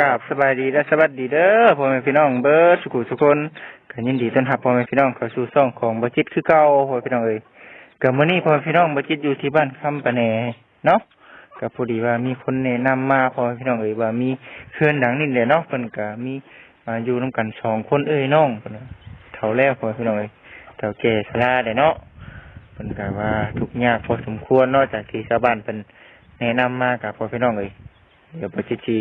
กราบสบายดีและสวัสดีเด้อพ่อแม่พี่น้องเบิร์ดสุขุทุกคนก็ยินดีต้อนรับพ่อแม่พี่น้องเข้าสู่ช่องของบัจิตคือเก่าพ่อพี่น้องเอ้ยก็มื้อนี้พ่อแม่พี่น้องบัจิตอยู่ที่บ้านคำปะแหนเนาะก็พอดีว่ามีคนแนะนำมาพ่อแม่พี่น้องเอ้ยว่ามีเพื่อนดังนี่แหละเนาะเพิ่นก็มีมาอยู่นํกันสองคนเอ้ยน้องเพิ่นเฒ่าแล้วพ่อแม่พี่น้องเอ้ยเฒ่าแก่ชราได้เนาะเพิ่นก็ว่าทุกข์ยากพอสมควรเนาะจากที่ชาวบ้านเพิ่นแนะนำมากับพ่อพี่น้องเอ้ย เดี๋ยวบัจิชี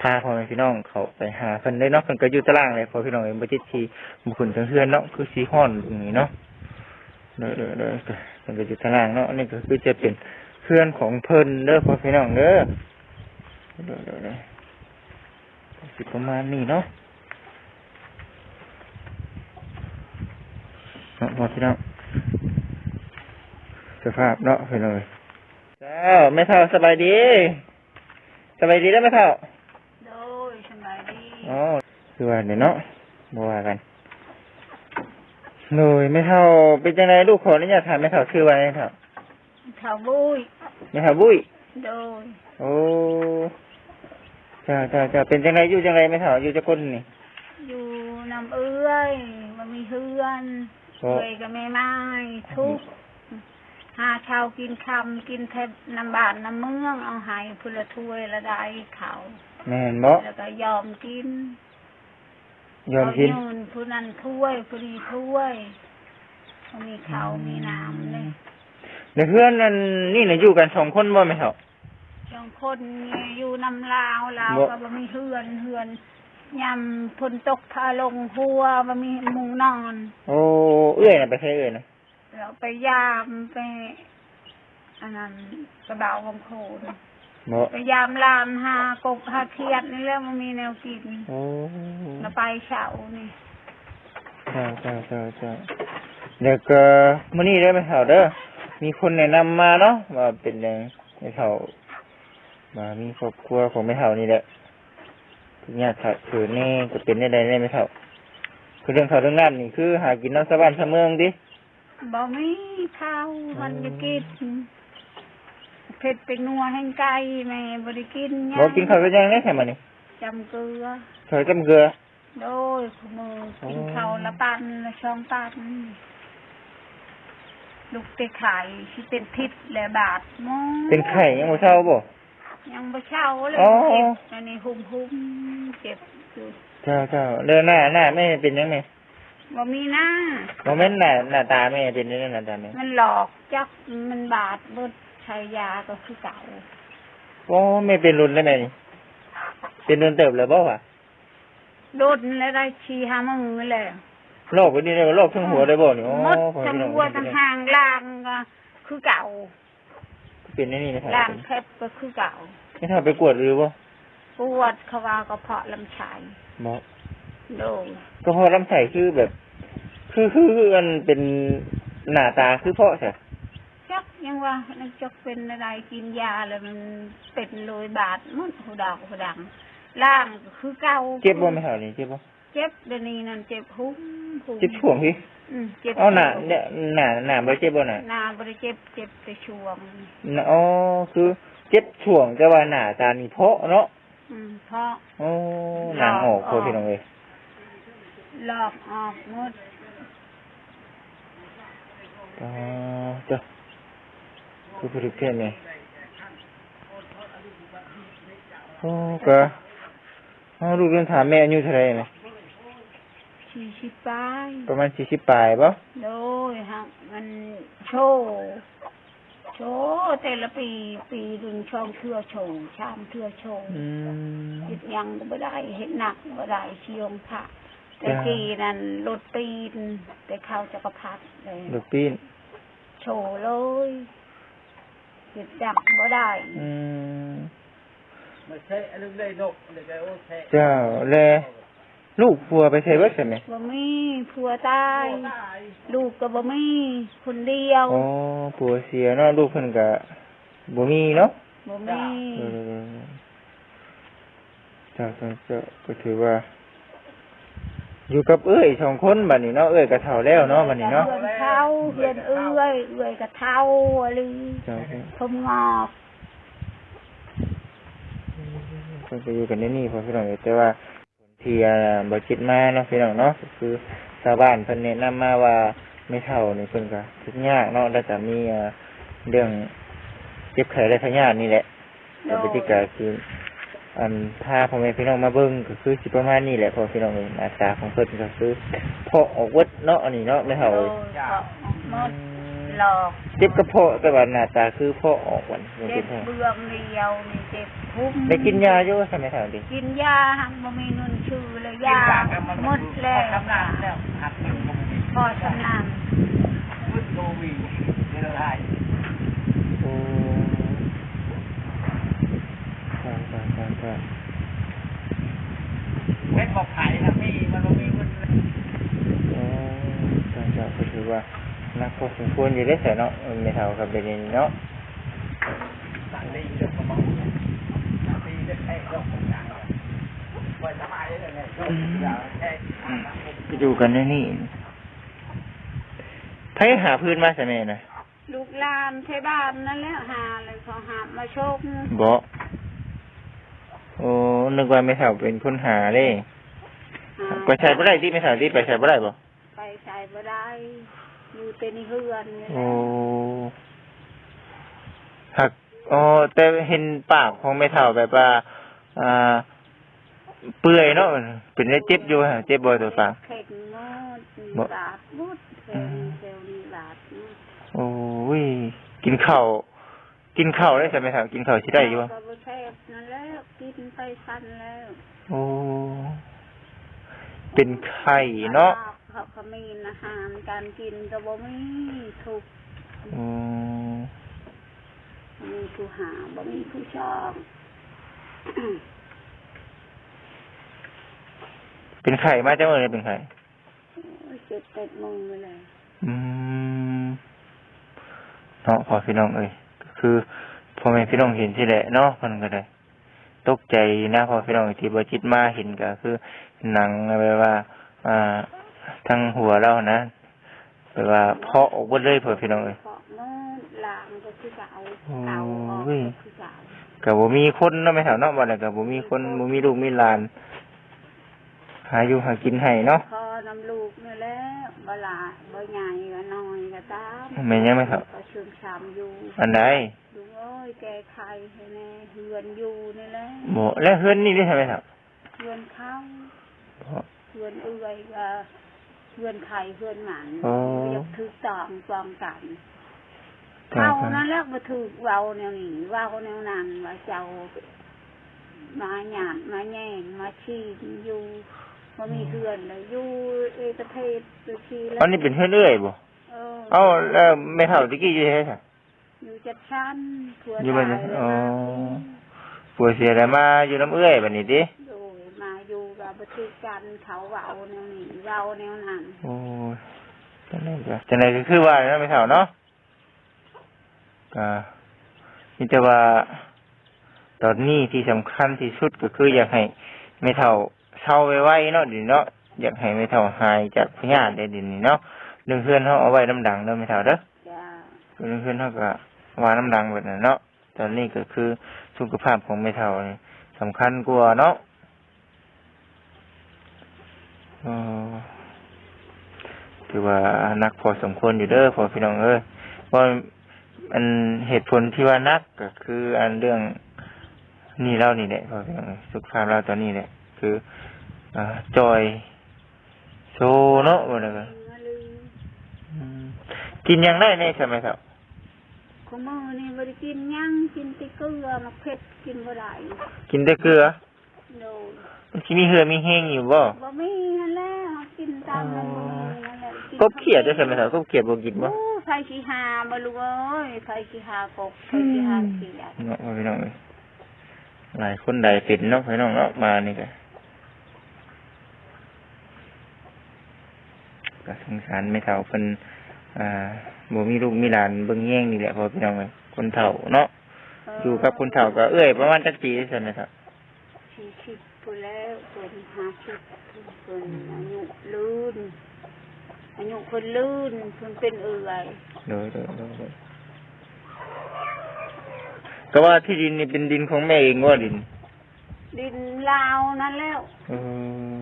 พาพ่อแม่พี่น้องเขาไปหาเพิ่นได้เนาะเพิ่นก็อยู่ตารางเลยพ่อพี่น้องเองบัจิชีบุคคลทั้งเพื่อนเนาะคือสีห้อนตรงนี้เนาะเด้อเด้อเด้อเพิ่นก็อยู่ตารางเนาะนี่ก็คือจะเป็นเพื่อนของเพิ่นเด้อพ่อพี่น้องเด้อเด้อเด้อเด้อสิประมาณนี้เนาะเนาะพ่อพี่น้องสภาพเนาะพี่น้องเอ้ยเจ้าแม่เฒ่าสบายดี สบายดีแล้วไหมเท่าโดยสบายดีอ๋อคือว่าเดี๋ยวเนาะบว่ากันหน่ยไม่เท่าเป็นจังไงลูกขออนุญาตถามไม่เท่าชื่อว่าไงเท่าเขาบุยไม่เท่าบุ้ยโดยโอ้จ้าจ้าจ้าเป็นจังไงอยู่จังไงไม่เท่าอยู่จะก้นนี่อยู่น้ำเอื้อยมันมีเฮือนโอ้เอื้อยกับแม่ไม้ทุกข์ หาเช้ากินคำกินแทบน้ำบานน้ำเมืองเอาใหายพุละถ้วยละได้เขาแม่นบ่แล้วก็ยอมกินยอมกินเอายืผู้นั้นถ้วยผู้นี้ถ้วยเขามีเขาวมีน้ำเลยในเพื่อนนั่นนี่น่ะอยู่กันสองคนบ่ไม่เท่าสองคนอยู่น้ำลาวลาวบ่ก็บ่มีเฮือนเฮือนยำฝนตกพาลงหัวบ่มีมุงนอน โอ้เอื้อยน่ะไปใช้เอื้อยน่ะ แล้วไปยามไปอันนั้นกระเบาคำโคดบ่ไปยามลามหากบหาเขียดนี่แหล้วมันมีแนวกินโอ้แล้วไปเช้านี่จ้าจ้าจ้าจ้าเดี๋ยวก็มื้อนี้ได้ไหมเท่าเด้อมีคนแนะนำมาเนาะว่าเป็นแรงไม่เท่ามามีครอบครัวของไม่เท่านี่แหละทุกอย่างถ้าถือนี่จะเป็นได้ใดได้ไม่เท่าคือเรื่องเขาเรื่องนั้นนี่คือ หากินน้ำสะบ้านสะเมืองดิ บ่มีข้าวมันจะกินเผ็ดเป็นนัวแห้งไก่แม่บ่ได้กินหยังบอกกินข้าวก็ยังได้แค่มานี่จำเกลือข้าวจำเกลือโดยขมือกินข้าวละปันละช่องปันลูกไปขายที่เป็นพิษและบาดมองเป็นไข่ยังบ่เช่าบ่ยังบ่เช่าเลยอ๋อเจ็บอันนี้หุ่มหุ่มเจ็บอยู่เจ้าเจ้าเรื่องหน้าหน้าแม่เป็นยังไง บ่มีหน้าโมเมนต์หน้าหน้าตาแม่เป็นยังไงหน้าตาแม่มันหลอกจักมันบาดเบิดใช้ยาก็คือเก่าโอ้แม่เป็นรุนแล้วแม่นี่เป็นรุนเติบเลยบ่วะโดนแล้วได้ชีหามือแล้วโรควันนี้เลยโรคทั้งหัวเลยบ่นี่โอ้หมดพ่อทั้งพี่น้องหัวทั้งหางล่างก็คือเก่า เป็นนี่นี่นะครับล่างแคบก็คือเก่าไม่เท่าไปกวดหรือบ่ปวดเขาว่าก็เพาะลำไส้บ่ โดยก็เพราะลำไส้คือแบบคือคือคือมันเป็นหน้าตาคือเพราะใช่จักยังว่านักจักเป็นอะไรกินยาแล้วมันเป็นโรยบาดมันหูดอกหูดังล่างก็คือเก่าเจ็บบ่ไม่เท่านี่เจ็บบ่เจ็บเดี๋ยวนี้นั่นเจ็บหุ้มหุ้มเจ็บช่วงที่อืมเจ็บเอาหน้าเนี่ยหน้าหน้าบ่เจ็บบ่น่ะหน้าบริเจ็บเจ็บแต่ช่วงน่ะอ๋อคือเจ็บช่วงแต่ว่าหน้าตานี่เพราะเนาะอืมเพราะโอ้หนังออกโคพี่น้องเอ้ย หลอกออกหมดอ๋อจ้ะคือผลิตแค่นี้โอ้ก็เอาลูกเรียนถามแม่อายุเท่าไหร่ไหมชีชิปายประมาณสี่สิบปลายป่ะโดยฮะมันโชว์โชว์แต่ละปี ปีหนึ่งช่องเทื่อโชว์ชามเทื่อโชว์อืมเห็ดหยังก็บ่ได้เห็ดหนักบ่ได้เชียงผัก แต่จ้ากีนั่นรถปีนแต่ข้าวจักรพรรดิเลยลูกปีนโชว์เลยเห็ดดักบ่ได้อืมไม่ใช่อันนึงได้นกอันนึงได้โอ้แท้เจ้าแลลูกพัวไปใช้เบิดใช่ไหมบ่มีผัวตาย ลูกก็บ่มีคนเดียวอ๋อผัวเสียเนาะลูกเพิ่นก็บ่มีเนาะบ่มี เออเจ้าเจ้าเจ้าก็ถือว่า อยู่กับเอ้ยสองคนบัดนี้เนาะเอ้ยก็เฒ่าแล้วเนาะบัดนี้เนาะเพื่อนเขาเพื่อนเอื้อยเอื้อยก็เท่าอะไรเจ้าเจ้าทมงอกก็พิ่นก็อยู่กันในนี่พอพี่น้องเอ้ยแต่ว่าที่อ่าบ่คิดมาเนาะพี่น้องเนาะก็คือชาวบ้านเพิ่นแนะนำมาว่าไม่เท่านี่เพิ่นก็ทุกข์ยากเนาะแล้วก็มีอ่าเรื่องเจ็บไข้และพยาธินี่แหละโดแล้วยปฏิกาคือ อันพาพ่อแม่พี่น้องมาเบิ่งก็คือสิประมาณนี้แหละพ่อพี่น้องเอ้ยหน้าตาของเพิ่นก็คือเพาะออกเวิดเนาะอันนี้เนาะไม่เท่าโดเอ้ยยเพราะหมดหลอกเจ็บกระเพาะแต่ว่าหน้าตาคือเพาะออกวันมันเจ็เป็บนแท้เบื้องเดียวนี่เจ็บพุ่มได้กินยาอยู่ใช่ไหมครับดิกินยาหังบ่มีเงินชื่อเลยยาหมดแล้วทำงานแล้วหักเงินลงพอชำนาญพุทโตวีเดี๋ยวได้ ใช่ใช่ใช่ใช่เพชรบอกขายนะพี่มันมีเงินเลยโอ้ใช่ใช่ก็ถือว่านักพอสมควรอยู่ได้อแต่เนาะไม่เท่ากับเดยวนี้เนาะสั่งได้เรื่องกระเป๋าสั่ได้แค่ดอกของอย่างปล่อยสบายเลยเนี่ยดอกอย่างแค่ไปดูกันในนี่ไผหาพื้นมาใช่ไหมนะลูกลานใช้บ้านนั่นแหละหาเลยเขาหามาโชกบ่ โอ้นึกว่าไม่เท่าเป็นคนหาเลยหาไปใช้บ่ได้ที่ไม่เท่าที่ไปใช้บ่ได้บ่ไปใช้บ่ได้อยู่แต่ในเฮือนนี่แหโอ้ละหักอ๋อแต่เห็นปากของไม่เท่าแบบว่าอ่าเปื่อยเนาะเป็นได้เจ็บอยู่ฮะเจ็บบ่ตัวปากเข็งโนดบ่บาดบุดเซลล์เซลล์นี่บาดนะโอ้ยกินข้าวกินข้าวได้ใช่ไหมครับกินข้าวสิได้อยู่บ่ก็บ่แทบ นั่นแล้วกินไปสั้นแล้วโอ้เป็นไข่เนาะเขาก็มีอาหารการกินก็บ่มีถูกอืมมีผู้หาบ่มีผู้ชอบเป็นไข่มาจังเลยเป็นไข่โอ้ยเจ็บเป็ดมึงไปเลยอืมเนาะพอพี่น้องเอ้ยก็คือพ่อแม่พี่น้องเห็นที่แหละเนาะมันก็ได้ ตกใจนะพอพี่น้องที่บ่จิตมาเห็นก็คือ หนังแบบว่า อ่าทั้งหัวเรานะแบบว่าเพาะออกหมดเลยพอพี่น้องเอ้ยเพราะโน่นลางก็คือเก่าโอ้เก่าออกยก็คือเก่าก็บ่มีคนเนาะแม่แถวเนาะบ่แล้วก็บ่มีคนบ่มีลูกมีหลาน หาอยู่หากินให้เนาะพอนำลูกนี่แหล้ว บ่หลาบ่ใหญ่ก็น้อยก็ตามแม่นยังไหมครับก็ชื่นชามอยู่อันใดลุงเอ้ยแกไข่ให้แน่เฮือนอยู่นี่แหละบ่แล้วเฮือนนี่ได้ใช่ไหมครับเฮือนเข้าบ่เฮือนเอื้อยก็เฮือนไข่เฮือนหมันอ๋อยกถือตองตองกันครัเว้าบนั่นแหล้วบ่ถือเว้าแนวนี้เว้าแนวนั้นว่าเจ้ามาหยาดมาแย่งมาชี้อยู่ บ่มีเฮือนเลยอยู่เอตเพศอยู่ที่แล้วอันนี้เป็นเฮือนเอื้อยบ่เออเอ้าแล้วแม่เฒ่าตะกี้อยู่ไสค่ะอยู่จัดชั้นเพื่ออยู่บ้านตายเลยอ๋อนะผัวเสียแล้วมาอยู่น้ำเอื้อยบัดนี้ติโดยมาอยู่กับบัตรกันเขาเว้าแนวนี้เว้าแนวนั้นโอ้ยจังไดก็จังไดก็คือว่าเนาะแม่เฒ่าเนาะก็มีแต่ว่าตอนนี้ที่สำคัญที่สุดก็คืออยากให้แม่เฒ่า เศร้าไว้ๆเนาะเดิเนาะอยากให้แม่เฒ่าหายจากพยาธิได้ดินี่เนาะเรื่องเพื่อนเฮาเอาไว้น้ำดังเด้อแม่เฒ่าเด้อจ้าเรื่องเพื่อนเฮาก็ว่าน้ำดังแบบนั้นเนาะตอนนี้ก็คือสุขภาพของแม่เฒ่านี่สำคัญกว่าเนาะเออถือว่านักพอสมควรอยู่เด้อพอพี่น้องเอ้ยเพราะอันเหตุผลที่ว่านักก็คืออันเรื่องนี่เล่านี่แหละพอพี่น้องเอ้ยสุขภาพเราตอนนี้แหละ คืออ่าจอยโซเนาะว่าแล้วก็มาลืมอืมกินหยังได้ในใช่ไหมครับขมือนี่บ่ได้กินหยังกินแต่เกลือมาเผ็ดกินบ่ได้กินแต่เกลือโดยมันสิมีเหือมีแห้งอยู่บ่บ่มีนั่นแหละเขากินตามนั้นบ่มีนั่นแหละนกบเขียดได้ใช่ไหมครับกบเขียดบ่กินบ่โอ้ไผสิหาบ่รู้เอ้ยไผสิหากบไผสิหาเขียดเนาะว่าพี่น้องเอ้ยหลายคนใดเป็นเนาะพี่น้องเนาะมานี่ก็ ก็สงสารไม่เท่าเพิ่นอ่าบ่มีลูกมีหลานเบิ่งแย่งนี่แหละพอพี่น้องเอ้ยคนเฒ่าเนาะอยู่กับคนเฒ่าก็เอ้ยประมาณจักปีใช่ไหมครับสี่สิบพูนแล้วเพิ่นห้าสิบเพิ่นอายุลื่นอายุคนลื่นเพิ่นเป็นเอื่อยโดยโดยโดยโดยก็ว่าที่ดินนี่เป็นดินของแม่เองว่าดิน ดินลาวนั่นแล้วเออ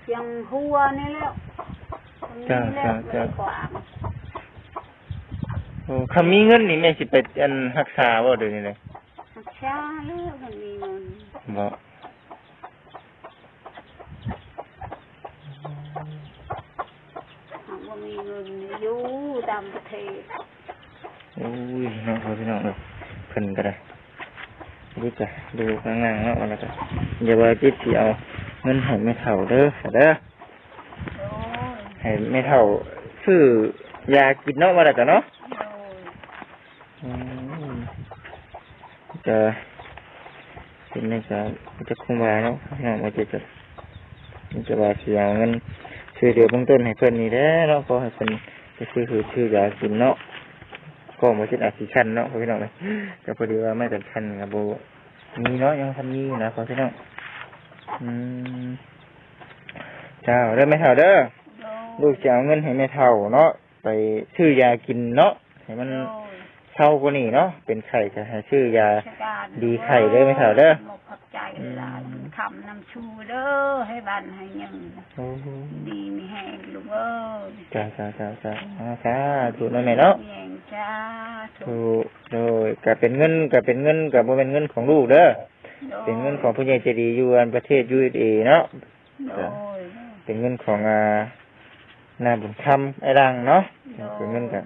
เพี ยงหัวนี่แล้วตรงนี้แล้วไม่ได้กวางโอ้คำมีเงินนี่แม่สิไปอันรักษาบ่เดี๋ยวนี้เลยหักชาแล้วมันมีเงินบ่หากว่ามีเงินอยู่ตามประเทศโอ้ยน้องพ่อพี่น้องเอ้ยเพิ่นก็ได้ดูจ้ะดูข้างล่างเนาะแล้วก็อย่าว่าจิตสิเอา เงินให้แม่เฒ่าเด้อเด้อโอ้ยให้แม่เฒ่าซื้อยากินเนาะว่าแล้วจ้ะเนาะโอ้ยอืมจะเป็นในการจะคุมวาเนาะน้องมาจะจะมันจะว่าสิเอาเงินซื้อเดี๋ยวเบื้องต้นให้เพิ่นนี่แหละเนาะก็ให้เพิ่นไปซื้อคือชื่อยากินเนาะก็มาคิดอาชีชันเนาะพี่น้องเลยแต่พอดีว่าไม่กันชันกับโบมีเนาะยังทำมีอยู่นะขอพี่น้อง อืมเจ้าเด้อแม่เฒ่าเด้อโดลูกจะเอาเงินให้แม่เฒ่าเนาะไปซื้อยากินเนาะให้มันโดยเท่ากว่านี้เนาะเป็นไข่ก็ให้ชื่อยาราชการดีไข่เด้อไหมเฒ่าเด้อหมกขอบใจหลายคำนำชูเด้อให้บ้านให้ยังโอ้โหดีมีแห้งลูกเอ้ยจ้าจ้าจ้าจ้าอาสาถูกนั่นแหละเนาะมีแห้งจ้าถูถูกโดยก็เป็นเงินก็เป็นเงินก็บ่เป็นเงินของลูกเด้อ เป็นเงินของผู้ใหญ่ใจดีอยู่อันประเทศ USA เนาะโดยเป็นเงินของอ่านาบุญคำไอ้รังเนาะเป็นเงินกัน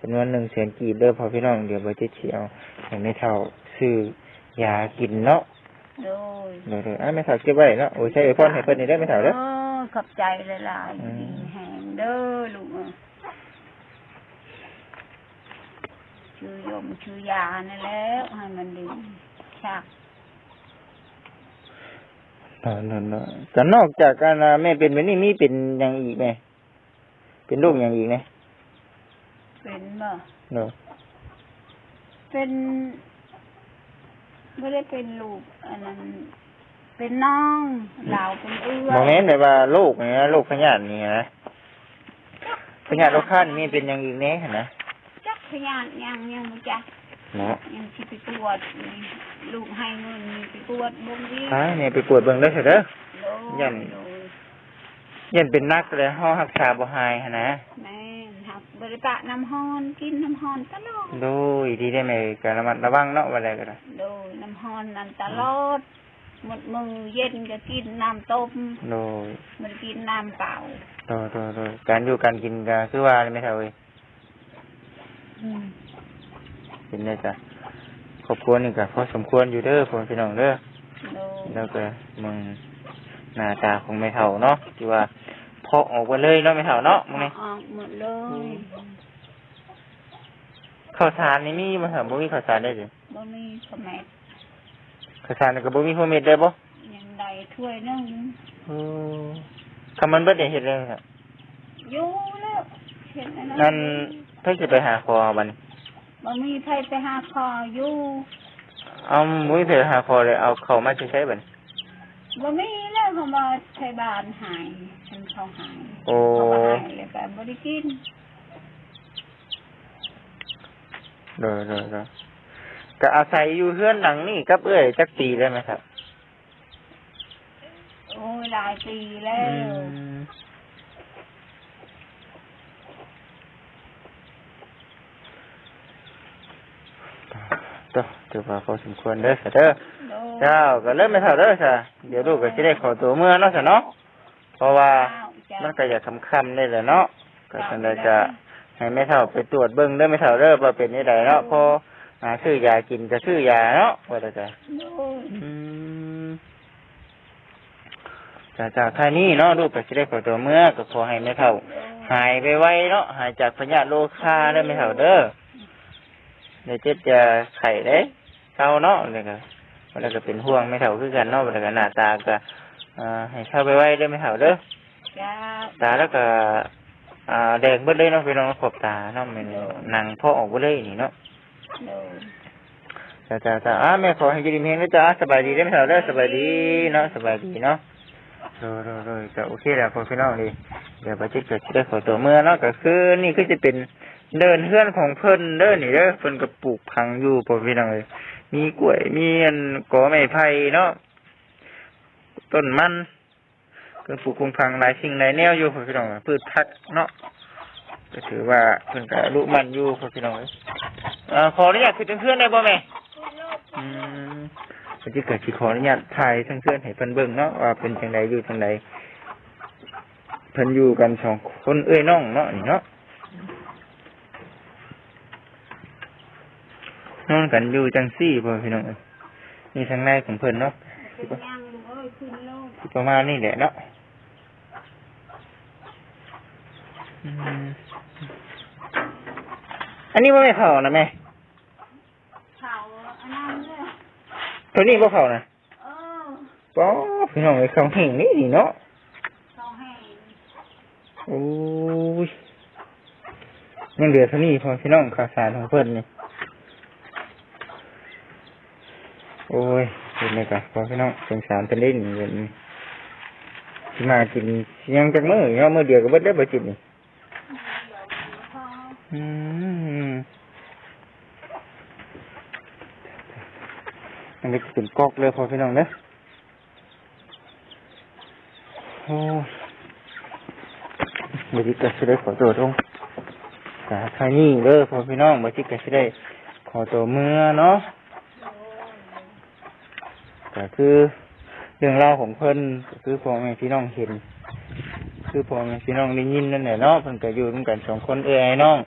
จำนวนหนึ่งแสนกีบเด้อพอพี่น้องเดี๋ยวบ่จิตสิเอาให้แม่เฒ่าซื้อยากินเนาะโดยเดี๋ยวๆอะแม่เฒ่าเก็บไว้เนาะโอ้ยใช้ไอพอนให้เพิ่นนี่เด้อแม่เฒ่าเด้ออขอบใจหลายๆอืมดีมีแห้งเด้อลูกเอ้ยชื่อยมชื่อยานี่นแล้วให้มันดีชัก เนาะเนาะเนาะก็นอกจากการอ่าแม่เป็นแบบนี้มีเป็นหยังอีกไหมเป็นโรคหยังอีกไหมเป็นบ่เนาะเป็นไม่ได้เป็นลูกอันนั้นเป็นน้องเหลาเป็นเอื้อโมเมนต์แบบว่าโรคนี่นะโรคพยาธินี่นะพยาธิโรคข้านนี่เป็นหยังอีกแน่หั่นนะจักพยานยังยังบ่จักเนาะยังสิไปตรวจนี่ลูกให้เงินนี่ไปตรวจบ่มีอ่าเนี่ยไปกวดเบิ่งเด้อเถอะเด้อโดยันโดยยันเป็นนักเลยเฮารักษาบ่หายหั่นนะแม่นครับบริปะน้ำฮอนกินน้ำฮอนตลอดโดยดีได้ไหมก็ระมัดระวังเนาะว่าอะไรก็ได้โดยน้ำฮอนนั่นตลอดหมดมือเย็นก็กินน้ำต้มโดยมันกินน้ำเปล่าโดยโดยโดยการอยู่การกินก็คือว่าไม่เท่าเว้ยอืม กินได้จ้ะครอบครัวนี่ก็พอสมควรอยู่เด้อพ่อพี่น้องเด้อโดยแล้วก็มึงหน้าตาของไม่เท่าเนาะที่ว่าเพาะออกไปเลยเนาะไม่เท่าเนาะมึงนี่ออกหมดเลยข้าวสารนี่มีมาถามบ่มีข้าวสารได้สิบ่มีขแมดข้าวสารนี่ก็บ่มีหัวเม็ดได้บ่ยังใดถ้วยหนึงอือคำมันเบิดได้เฮ็ดเลยครับอยู่แล้วเห็นอันนั่นเพิ่นสิไปหาคอบัดนี้ บ่มีใครไปหาคออยู่เอาบ่มีไปหาคอเลยเอาเข้ามาใช้ๆบัดนี้บ่มีแล้วเขามาใช้บ้านหายฉันเขาหายโอ้เขาก็หายแล้วก็บ่ได้กินเด้อเด้อเด้อก็อาศัยอยู่เฮือนหลังนี้กับเอ้ยจักปีได้ไหมครับ โอ้ยหลายปีแล้วม ต่อเดี๋ยวว่าพอสมควรเด้อเด้อโดยเจ้าก็เริ่มไม่เท่าเด้อจ้ะเดี๋ยวลูกก็จะได้ขอตัวเมื่อเนาะจ้ะเนาะเพราะว่ามันก็อยากคำๆได้แหละเนาะก็จังไดจะให้แม่เท่าไปตรวจเบิ่งเด้อแม่เท่าเด้อว่าเป็นนี่ใดเนาะพอหาซื้อยากินก็ซื้อยาเนาะว่าแต่จ้ะโดยอืมจ้าจ้าท่านี้เนาะลูกก็จะได้ขอตัวเมื่อก็ขอให้แม่เท่า หายไปไวๆเนาะหายจากพยาธิโรคาได้อแม่เท่าเด้อ เดี๋ยวเจ็บจะไข่เด้เศร้าเนาะเลยก็แล้วก็เป็นห่วงแม่เท่าคือกันเนาะแล้วก็หน้าตาก็อ่าให้เข้าไปไว้เด้อแม่เท่าเด้อจ้าตาแล้วก็อ่าแดงเบิดเลยเนาะพี่น้องขอบตาเนาะมันหนังพ่อออกเบิดเลยนี่เนาะโดยจ้าจ้าจ้าอ่าแม่ขอให้อยืนเพียงนะจ้าสบายดีได้ไหมครับเด้อสบายดีเนาะสบายดีเนาะโดยโดยโดยก็โอเคแล้วพอพี่น้องดีเดี๋ยวบัจจิตก็จะได้ขอตัวเมื่อเนาะก็คือนี่คือจะเป็น เดินเฮือนของเพิ่นเด้อนี่เด้อเพิ่นก็ปลูกพังอยู่พอพี่น้องเลยมีกล้วย มีอันกอไม้ไผ่เนาะต้นมันก็ปลูกคงพังหลายสิ่งหลายแนวอยู่พ่อพี่น้องพืชผักเนาะก็ถือว่าเพิ่นก็อารุมันอยู่พ่อพี่น้องเอ้ยอ่อขออนุญาตขึ้นเพื่อนได้บ่แม่อืมเพิ่นสิเกิดสิขออนุญาตถ่ายทั้งเพื่อนให้เพิ่นเบิ่งเนาะว่าเป็นจังไดอยู่จังไดเพิ่นอยู่กันสองคนเอ้ยน้องเนาะนี่เนาะ นอนกันอยู่จังซี่พ่อพี่น้องเอ้ยนี่ทางในของเพิ่นเนาะเป็นยังเอ้ยขึ้นโลกสิประมาณนี้แหละเนาะอืมอันนี้ว่าไม่เผานะแม่เขาอันนั้นเนี่ยตัวนี้ว่าเผานะเออป๊อพี่น้องไอ้ของแห่งนี่นี่เนาะเขาให้โอ้ยยังเหลือเท่านี้พอพี่น้องข่าวสารของเพิ่นนี่ โอ้ยเห็นไหมครับพอพี่น้องสงสารเป็นเล่นเงินสิมากินยังจักมือเนาะมือเดียวก็เบิดได้บ่จิตนี่อืมมันก็เป็นกอกเลยพอพี่น้องเด้อโอ้ยบจิตก็สิได้ขอตัวตรงกาใครนี่เด้อพอพี่น้องบจิตก็สิได้ขอตัวเมื่อเนาะ ก็คือเรื่องราวของเพิ่นก็คือพ่อแม่พี่น้องเห็น คือพ่อแม่พี่น้องได้ยินนั่นแหละเนาะเพิ่นก็อยู่ร่วมกันสองคนเอื้อ้น้อง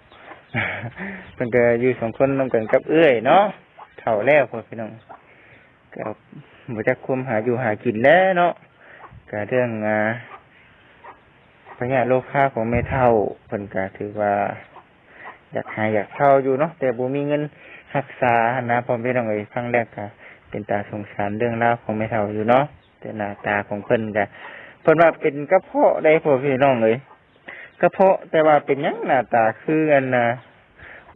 เพิ่นก็อยู่สองคนร่วมกันกับเอ้ยเนาะเฒ่าแล้วพ่อพี่น้องก็บ่จักคุมหาอยู่หากินแล้วเนาะก็เรื่องอ่าพญาโลคาของแม่เฒ่าเพิ่นก็ถือว่า อยากหาอยากเช่าอยู่เนาะแต่บ่มีเงินรักษาหนนะพ่อพี่น้องเอ้ยครั้งแรกก็ เป็นตาสงสารเรื่องราวของแม่เฒ่าอยู่เนาะแต่หน้าตาของเพิ่นก็เพิ่นว่าเป็นกระเพาะได้พ่อพี่น้องเลยกระเพาะแต่ว่าเป็นหยังหน้าตาคืออันน่ะ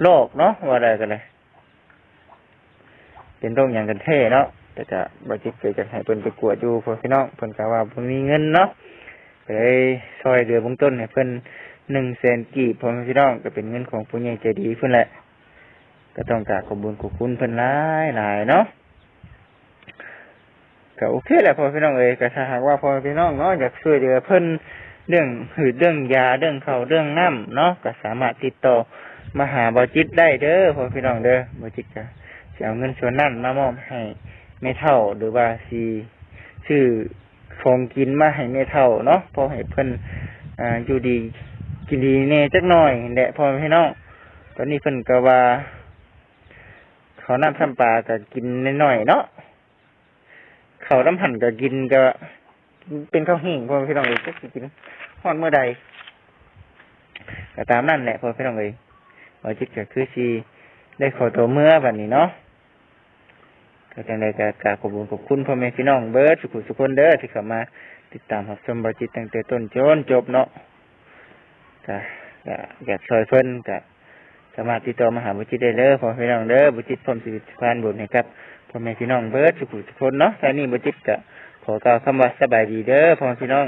โรคเนาะว่าได้กันเลยเป็นโรคอย่างกันแท้เนาะแต่จะบ่จิตเกิดจากให้เพิ่นไปกวดอยู่พ่อพี่น้องเพิ่นก็ว่าบ่มีเงินเนาะก็เลยซอยเดือเบื้องต้นให้เพิ่น1แสนกีบพ่อพี่น้องก็เป็นเงินของผู้ใหญ่ใจดีเพิ่นแหละ ก็ต้องกราบขอบคุญขอบคุณเพิ่นหลายหลายเนาะ ก็โอเคแหละพ่อพี่น้องเอ้ยก็ถ้าหากว่าพ่อพี่น้องเนาะอยากช่วยเหลือเพิ่นเรื่องหืดเรื่องยาเรื่องเขาเรื่องน้ำเนาะก็สามารถติดต่อมาหาบอจิตได้เด้อพ่อพี่น้องเด้อบอจิตก็จะเอาเงินส่วนนั้นมามอบให้แม่เท่าหรือว่าสีชื่อของกินมาให้แม่เท่าเนาะพอให้เพิ่นอ่าอยู่ดีกินดีแน่จักหน่อยแหละพ่อพี่น้องตอนนี้เพิ่นก็ว่าเขาน้ำทำปลาก็กินน้อยๆเนาะ เขาวน้ำหั่นก็กินก็เป็นข้าวหิ่งพ่อพี่น้องเอ้ยก็กินฮอดเมื่อใดก็ตามนั่นแหละพ่อพี่น้องเอ้ยว่าจิตก็คือสิได้ขอตัวเมื่อบัดนี้เนาะก็จังไดก็กราบขอบคุณขอบคุณพ่อแม่พี่น้องเบิร์ดสุขุสุขคนเด้อที่เข้ามา ติดตามรับชมบอจิตตั้งแต่ต้นจนจบเนาะก็ก็อยากช่วยเพิ่นก็สามารถติดต่อมาหาบุจิตได้เลยพ่อพี่น้องเด้อบุจิตพร้อมสิพานบุญให้ครับ พ่อแม่พี่น้องเบิร์ดสุขุทุกคนเนาะแค่นี้บุจิตกะขอกล่าวคำว่าสบายดีเด้อพ่อแม่พี่น้อง